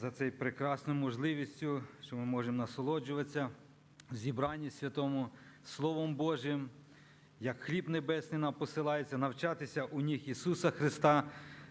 за цей прекрасною можливістю, що ми можемо насолоджуватися в зібранні святому Словом Божим, як хліб небесний нам посилається, навчатися у них Ісуса Христа.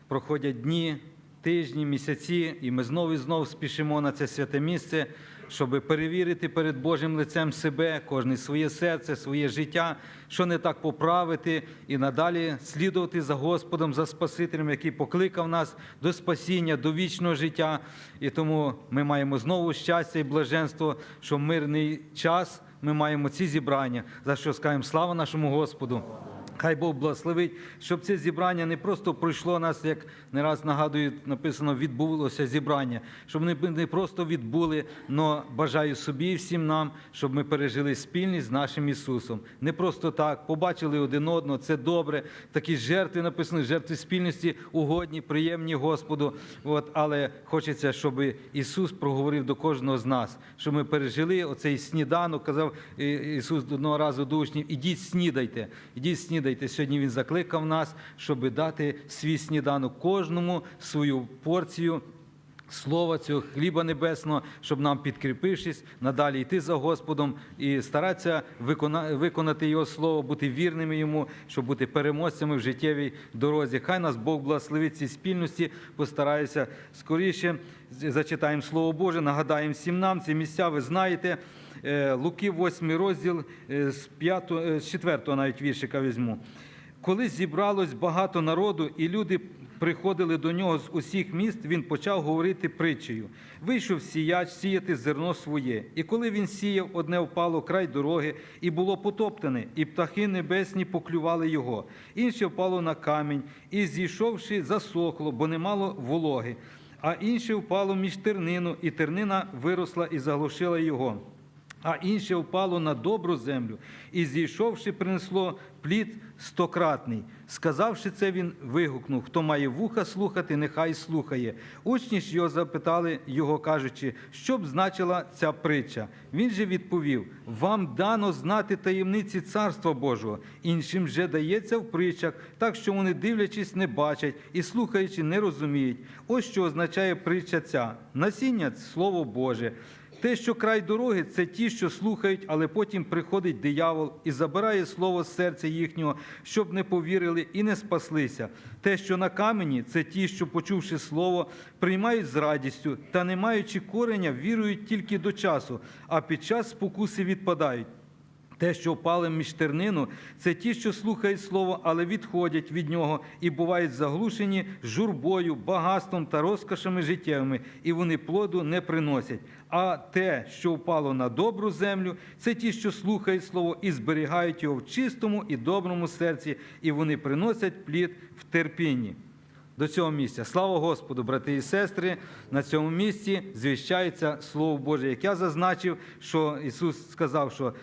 Проходять дні, тижні, місяці, і ми знову і знову спішимо на це святе місце, щоб перевірити перед Божим лицем себе, кожне своє серце, своє життя, що не так поправити, і надалі слідувати за Господом, за Спасителем, який покликав нас до спасіння, до вічного життя. І тому ми маємо знову щастя і блаженство, що мирний час ми маємо ці зібрання, за що скажемо слава нашому Господу. Хай Бог благословить, щоб це зібрання не просто пройшло нас, як не раз нагадую, написано, відбулося зібрання, щоб не, не просто відбули, але бажаю собі і всім нам, щоб ми пережили спільність з нашим Ісусом. Не просто так, побачили один одного, це добре. Такі жертви написано, жертви спільності угодні, приємні Господу. От, але хочеться, щоб Ісус проговорив до кожного з нас, щоб ми пережили оцей сніданок, казав Ісус одного разу до учнів, ідіть снідайте, ідіть снідайте. Сьогодні Він закликав нас, щоб дати свій сніданок кожному свою порцію. Слова цього хліба небесного, щоб нам, підкріпившись, надалі йти за Господом і старатися виконати Його слово, бути вірними йому, щоб бути переможцями в життєвій дорозі. Хай нас Бог благословить цій спільності. Постараюся скоріше зачитаємо Слово Боже, нагадаємо всім нам ці місця. Ви знаєте. Е, Луки, 8 розділ е, з 5, е, з 4 навіть віршика візьму. Коли зібралось багато народу, і люди приходили до нього з усіх міст, він почав говорити притчею. Вийшов сіяч сіяти зерно своє. І коли він сіяв, одне впало край дороги, і було потоптане, і птахи небесні поклювали його. Інше впало на камінь, і зійшовши, засохло, бо не мало вологи. А інше впало між тернину, і тернина виросла і заглушила його а інше впало на добру землю, і зійшовши, принесло плід стократний. Сказавши це, він вигукнув: хто має вуха слухати, нехай слухає. Учні ж його запитали його, кажучи, що б значила ця притча. Він же відповів: Вам дано знати таємниці Царства Божого, іншим же дається в притчах, так що вони, дивлячись, не бачать і слухаючи, не розуміють. Ось що означає притча ця: насіння слово Боже. Те, що край дороги, це ті, що слухають, але потім приходить диявол і забирає слово з серця їхнього, щоб не повірили і не спаслися. Те, що на камені, це ті, що, почувши слово, приймають з радістю та, не маючи кореня, вірують тільки до часу, а під час спокуси відпадають. Те, що впали між тернину, це ті, що слухають слово, але відходять від нього і бувають заглушені журбою, багатством та розкошами життєвими, і вони плоду не приносять. А те, що впало на добру землю, це ті, що слухають слово і зберігають його в чистому і доброму серці, і вони приносять плід в терпінні. До цього місця. Слава Господу, брати і сестри! На цьому місці звіщається Слово Боже, як я зазначив, що Ісус сказав, що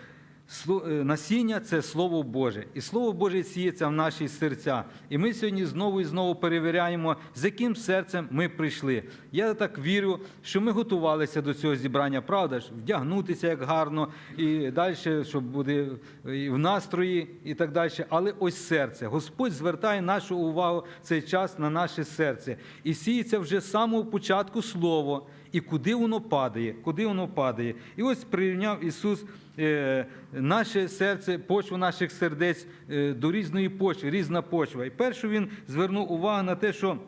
насіння це Слово Боже, і Слово Боже сіється в наші серця. І ми сьогодні знову і знову перевіряємо, з яким серцем ми прийшли. Я так вірю, що ми готувалися до цього зібрання, правда ж, вдягнутися як гарно, і далі, щоб буде в настрої, і так далі. Але ось серце. Господь звертає нашу увагу цей час на наше серце. І сіється вже з самого початку слово. І куди воно падає, куди воно падає. І ось прирівняв Ісус е, наше серце, почву наших сердець е, до різної почви, різна почва. І перше він звернув увагу на те, що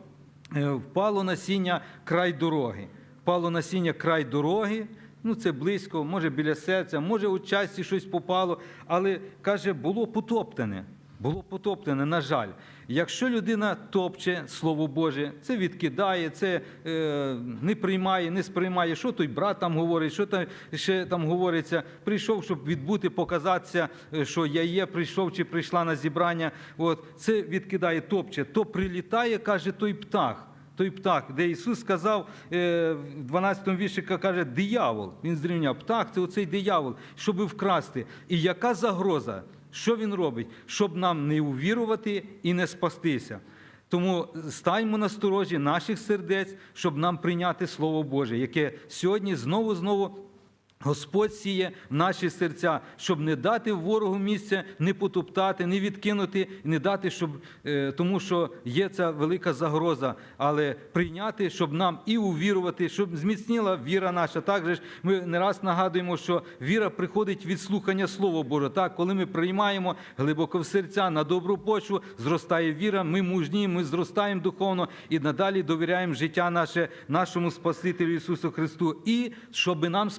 е, впало насіння край дороги. Впало насіння край дороги. Ну, це близько, може біля серця, може у часті щось попало, але каже, було потоптане. Було потоптане, на жаль. Якщо людина топче Слово Боже, це відкидає, це е, не приймає, не сприймає, що той брат там говорить, що там ще там говориться. Прийшов, щоб відбути, показатися, е, що я є, прийшов чи прийшла на зібрання. От це відкидає, топче, то прилітає, каже той птах. Той птах, де Ісус сказав е, в 12 вірші, каже, диявол. Він зрівняв птах, це оцей диявол, щоб вкрасти. І яка загроза? Що він робить? Щоб нам не увірувати і не спастися. Тому стаймо на сторожі наших сердець, щоб нам прийняти Слово Боже, яке сьогодні знову знову Господь сіє в наші серця, щоб не дати ворогу місця, не потоптати, не відкинути, не дати, щоб, е, тому що є ця велика загроза, але прийняти, щоб нам і увірувати, щоб зміцніла віра наша. Також ми не раз нагадуємо, що віра приходить від слухання Слова Божого. Так, коли ми приймаємо глибоко в серця на добру почву, зростає віра, ми мужні, ми зростаємо духовно і надалі довіряємо життя наше нашому Спасителю Ісусу Христу. І щоб нам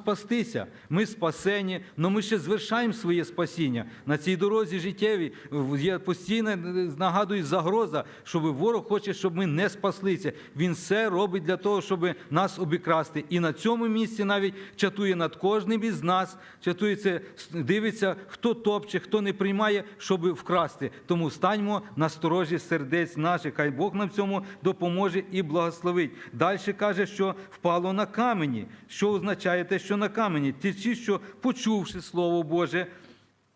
спастися, ми спасені, але ми ще звершаємо своє спасіння. На цій дорозі життєвій є постійно нагадую загроза, щоб ворог хоче, щоб ми не спаслися. Він все робить для того, щоб нас обікрасти. І на цьому місці навіть чатує над кожним із нас, чатується, дивиться, хто топче, хто не приймає, щоб вкрасти. Тому станьмо на сторожі сердець наших. Хай Бог нам цьому допоможе і благословить. Далі каже, що впало на камені. Що означає те, що на камені? Ті, що почувши Слово Боже,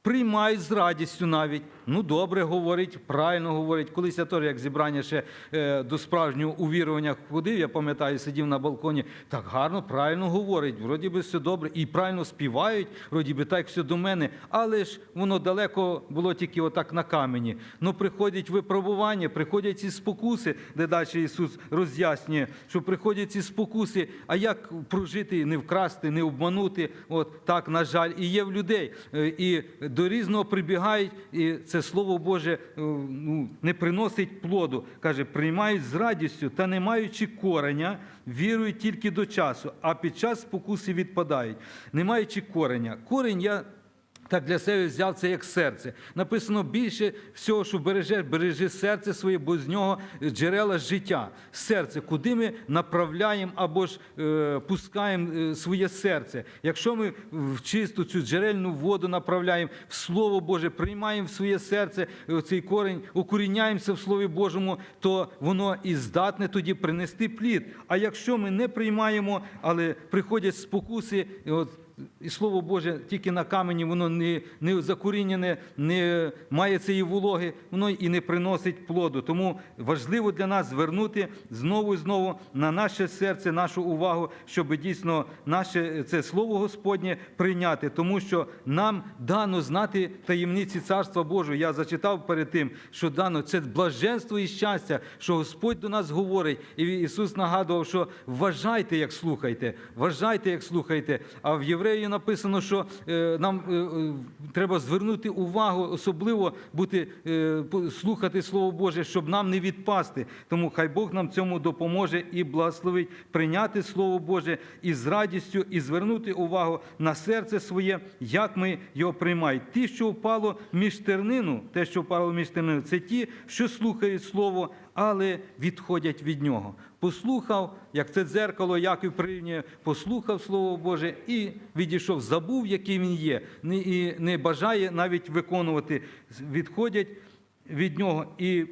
приймають з радістю навіть. Ну, добре говорить, правильно говорить. Колись я теж, як зібрання ще е, до справжнього увірування ходив, я пам'ятаю, сидів на балконі, так гарно, правильно говорить, вроді би все добре, і правильно співають, вроді би так все до мене, але ж воно далеко було тільки отак на камені. Ну, приходять випробування, приходять ці спокуси, де далі Ісус роз'яснює, що приходять ці спокуси, а як прожити, не вкрасти, не обманути. От так, на жаль, і є в людей. Е, І до різного прибігають, і це Слово Боже е, ну, не приносить плоду. Каже, приймають з радістю та не маючи кореня, вірують тільки до часу, а під час спокуси відпадають, не маючи кореня. Корень я. Так для себе взяв це як серце. Написано більше всього, що бережеш, бережи серце своє, бо з нього джерела життя. Серце, куди ми направляємо або ж е, пускаємо е, своє серце. Якщо ми в чисту цю джерельну воду направляємо в Слово Боже, приймаємо в своє серце е, цей корінь, укоріняємося в Слові Божому, то воно і здатне тоді принести плід. А якщо ми не приймаємо, але приходять спокуси, от і Слово Боже тільки на камені, воно не не закорінене, не має цієї вологи, воно і не приносить плоду. Тому важливо для нас звернути знову і знову на наше серце, нашу увагу, щоб дійсно наше це Слово Господнє прийняти, тому що нам дано знати таємниці Царства Божого. Я зачитав перед тим, що дано це блаженство і щастя, що Господь до нас говорить. І Ісус нагадував, що вважайте, як слухайте, вважайте, як слухайте. А в Євреї написано, що е, нам е, е, треба звернути увагу, особливо бути слухати Слово Боже, щоб нам не відпасти. Тому хай Бог нам цьому допоможе і благословить прийняти Слово Боже і з радістю, і звернути увагу на серце своє, як ми його приймаємо. Ті, що впало між тернину, те, що впало між тернину, це ті, що слухають Слово, але відходять від нього. Послухав, як це дзеркало, Яків порівнює, послухав Слово Боже і відійшов, забув, який він є, і не бажає навіть виконувати. Відходять від нього і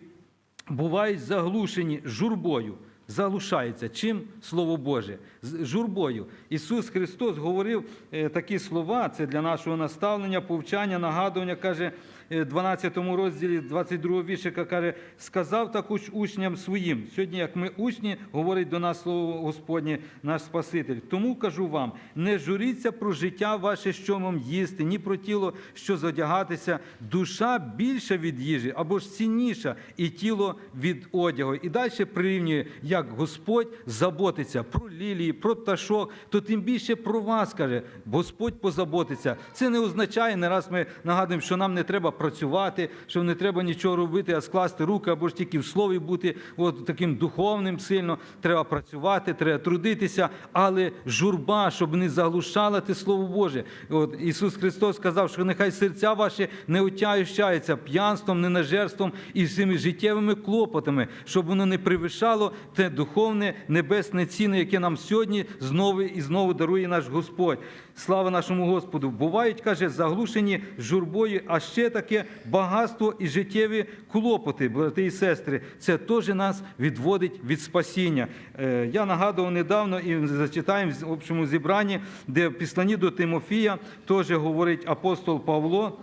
бувають заглушені журбою. Заглушається. Чим Слово Боже? З журбою. Ісус Христос говорив е, такі слова, це для нашого наставлення, повчання, нагадування, каже, 12 розділі 22 віршика, каже, сказав також учням своїм. Сьогодні, як ми учні, говорить до нас Слово Господнє, наш Спаситель. Тому кажу вам, не журіться про життя ваше, що вам їсти, ні про тіло, що задягатися. Душа більша від їжі або ж цінніша, і тіло від одягу. І далі прирівнює, як Господь заботиться про лілії, про пташок, то тим більше про вас каже, Господь позаботиться. Це не означає, не раз ми нагадуємо, що нам не треба працювати, що не треба нічого робити, а скласти руки або ж тільки в слові бути от, таким духовним сильно. Треба працювати, треба трудитися, але журба, щоб не заглушала те Слово Боже. От Ісус Христос сказав, що нехай серця ваші не отягощаються п'янством, ненажерством і всіми життєвими клопотами, щоб воно не привишало те духовне небесне ціни, яке нам сьогодні знову і знову дарує наш Господь. Слава нашому Господу! Бувають, каже, заглушені журбою, а ще таке багатство і життєві клопоти, брати і сестри. Це теж нас відводить від спасіння. Е, Я нагадував недавно і зачитаємо в общому зібранні, де в післанні до Тимофія теж говорить апостол Павло.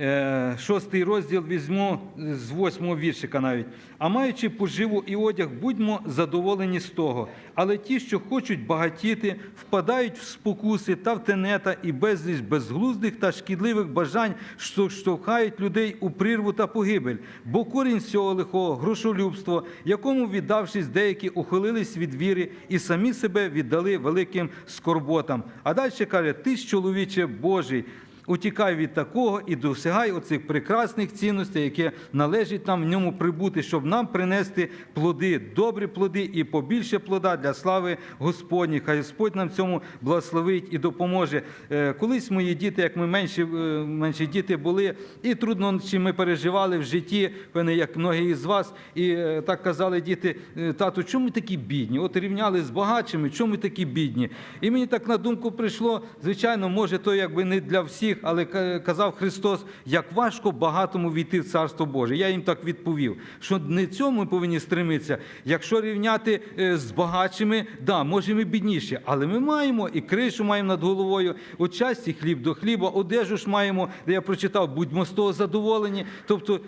Е, Шостий розділ візьму з восьмого віршика навіть. А маючи поживу і одяг, будьмо задоволені з того. Але ті, що хочуть багатіти, впадають в спокуси та в тенета і безліч безглуздих та шкідливих бажань, що штовхають людей у прірву та погибель. Бо корінь всього лихого грошолюбство, якому, віддавшись, деякі ухилились від віри і самі себе віддали великим скорботам. А далі каже: ти чоловіче Божий. Утікай від такого і досягай оцих прекрасних цінностей, які належить нам в ньому прибути, щоб нам принести плоди, добрі плоди і побільше плода для слави Господні. Хай Господь нам цьому благословить і допоможе. Е, Колись мої діти, як ми менші, е, менші діти були, і труднощі ми переживали в житті, як многі із вас, і е, так казали діти, «Е, тату, чому ми такі бідні? От рівняли з багатшими, чому ми такі бідні? І мені так на думку прийшло, звичайно, може, то якби не для всіх, але казав Христос, як важко багатому війти в Царство Боже. Я їм так відповів, що не цьому ми повинні стремитися. Якщо рівняти е, з багатшими, да, може ми бідніші, але ми маємо і кришу маємо над головою, от часті хліб до хліба, одежу ж маємо, де я прочитав, будьмо з того задоволені. Тобто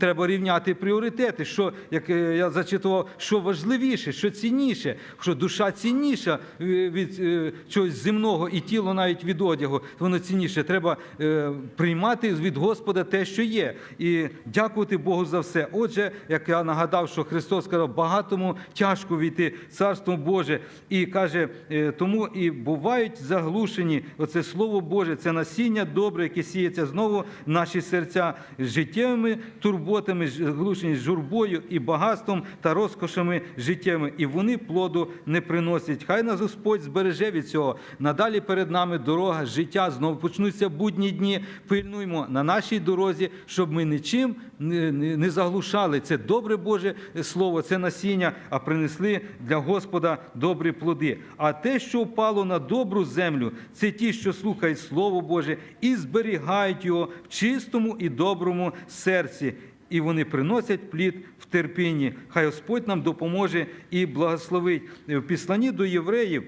треба рівняти пріоритети, що, як е, я зачитував, що важливіше, що цінніше, що душа цінніша е, від чогось земного і тіло навіть від одягу, воно цінніше. Треба е, приймати від Господа те, що є, і дякувати Богу за все. Отже, як я нагадав, що Христос сказав, багатому тяжко війти Царство Боже, і каже, е, тому і бувають заглушені. Оце Слово Боже, це насіння добре, яке сіється знову в наші серця життєвими турботами, заглушені журбою і багатством та розкошами життєвими, і вони плоду не приносять. Хай нас Господь збереже від цього. Надалі перед нами дорога, життя знову почнуться будні дні. Пильнуймо на нашій дорозі, щоб ми нічим не заглушали. Це добре Боже Слово, це насіння, а принесли для Господа добрі плоди. А те, що впало на добру землю, це ті, що слухають Слово Боже і зберігають його в чистому і доброму серці. І вони приносять плід в терпінні. Хай Господь нам допоможе і благословить. В післанні до євреїв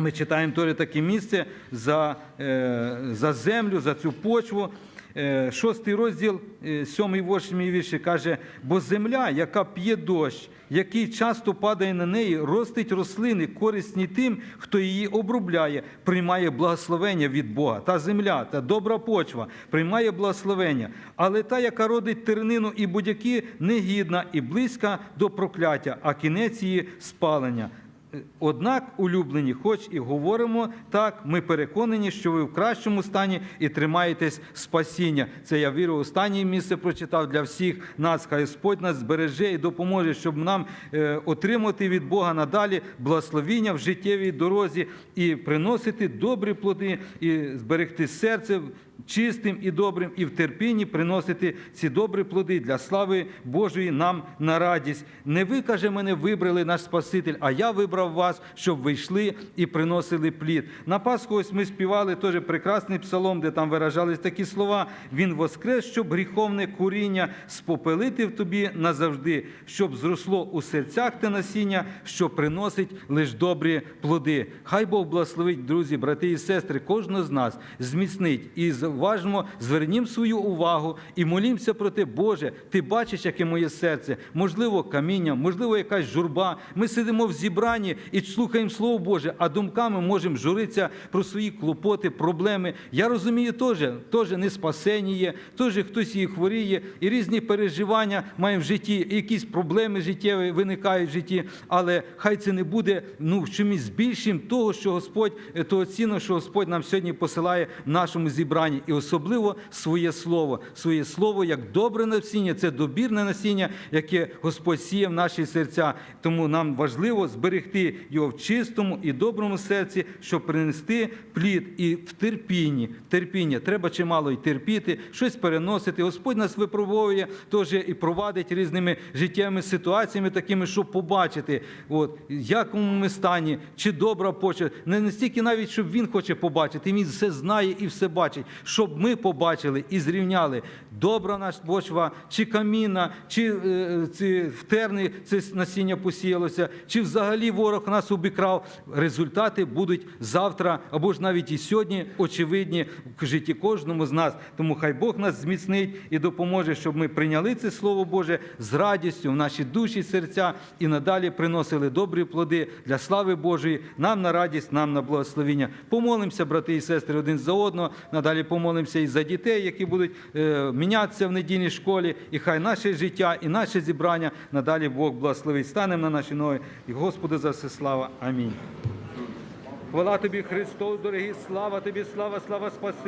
ми читаємо теж таке місце за, е, за землю, за цю почву. Е, Шостий розділ, е, сьомий восьмий вірші каже: бо земля, яка п'є дощ, який часто падає на неї, ростить рослини, корисні тим, хто її обробляє, приймає благословення від Бога. Та земля, та добра почва приймає благословення. Але та, яка родить тернину і будь-які, негідна і близька до прокляття, а кінець її спалення. Однак, улюблені, хоч і говоримо так, ми переконані, що ви в кращому стані і тримаєтесь спасіння. Це я вірю, останнє місце прочитав для всіх нас. Хай Господь нас збереже і допоможе, щоб нам е, отримати від Бога надалі благословіння в життєвій дорозі і приносити добрі плоди, і зберегти серце чистим і добрим, і в терпінні приносити ці добрі плоди для слави Божої нам на радість. Не ви, каже, мене вибрали наш Спаситель, а я вибрав вас, щоб ви йшли і приносили плід. На Пасху ось ми співали теж прекрасний псалом, де там виражались такі слова. Він воскрес, щоб гріховне куріння спопелити в тобі назавжди, щоб зросло у серцях те насіння, що приносить лише добрі плоди. Хай Бог благословить, друзі, брати і сестри, кожного з нас зміцнить і уважно звернім свою увагу і молімося про те, Боже, ти бачиш, яке моє серце, можливо, каміння, можливо, якась журба. Ми сидимо в зібранні і слухаємо Слово Боже, а думками можемо журитися про свої клопоти, проблеми. Я розумію, теж, теж не спасені є, теж хтось її хворіє, і різні переживання маємо в житті, і якісь проблеми життєві виникають в житті, але хай це не буде ну, чимось більшим того, що Господь, е, того ціну, що Господь нам сьогодні посилає в нашому зібранні, і особливо своє слово. Своє слово як добре насіння, це добірне насіння, яке Господь сіє в наші серця. Тому нам важливо зберегти його в чистому і доброму серці, щоб принести плід і в терпінні. Терпіння треба чимало й терпіти, щось переносити. Господь нас випробовує теж і провадить різними життєвими ситуаціями, такими, щоб побачити, от якому ми стані, чи добра почва. Не настільки навіть, щоб він хоче побачити, він все знає і все бачить. Щоб ми побачили і зрівняли добра наша почва, чи камінна, чи е, ці втерни це насіння посіялося, чи взагалі ворог нас обікрав. Результати будуть завтра або ж навіть і сьогодні очевидні в житті кожному з нас. Тому хай Бог нас зміцнить і допоможе, щоб ми прийняли це Слово Боже з радістю в наші душі, серця і надалі приносили добрі плоди для слави Божої, нам на радість, нам на благословіння. Помолимося, брати і сестри, один за одного. Надалі помолимося і за дітей, які будуть е, мінятися в недільній школі. І хай наше життя і наше зібрання надалі Бог благословить. Станемо на наші ноги. І Господу за все слава. Амінь. Хвала тобі, Христос, дорогий, слава тобі, слава, слава, спаси.